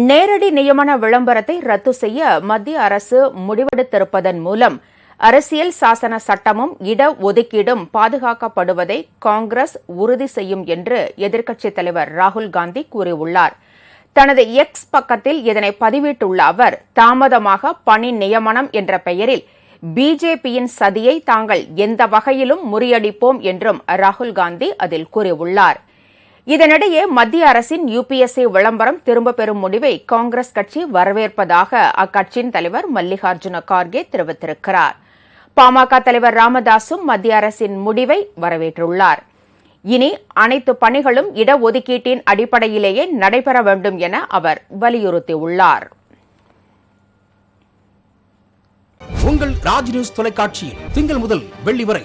நேரடி நியமன விளம்பரத்தை ரத்து செய்ய மத்திய அரசு முடிவெடுத்திருப்பதன் மூலம் அரசியல் சாசன சட்டமும் இட ஒதுக்கீடும் பாதுகாக்கப்படுவதை காங்கிரஸ் உறுதி செய்யும் என்று எதிர்க்கட்சித் தலைவர் ராகுல் காந்தி கூறியுள்ளார். தனது எக்ஸ் பக்கத்தில் இதனை பதிவிட்டுள்ள அவர் தாமதமாக பணி நியமனம் என்ற பெயரில் பிஜேபியின் சதியை தாங்கள் எந்த வகையிலும் முறியடிப்போம் என்றும் ராகுல் காந்தி அதில் கூறியுள்ளார். இதனிடையே மத்திய அரசின் யுபிஎஸ்சி விளம்பரம் திரும்பப் பெறும் முடிவை காங்கிரஸ் கட்சி வரவேற்பதாக அக்கட்சியின் தலைவர் மல்லிகார்ஜுன கார்கே தெரிவித்திருக்கிறார். பாமக தலைவர் ராமதாசும் மத்திய அரசின் முடிவை வரவேற்றுள்ளார். இனி அனைத்து பணிகளும் இடஒதுக்கீட்டின் அடிப்படையிலேயே நடைபெற வேண்டும் என அவர் வலியுறுத்தியுள்ளார். உங்கள் ராஜ் நியூஸ் தொலைக்காட்சியில் திங்கள் முதல் வெள்ளி வரை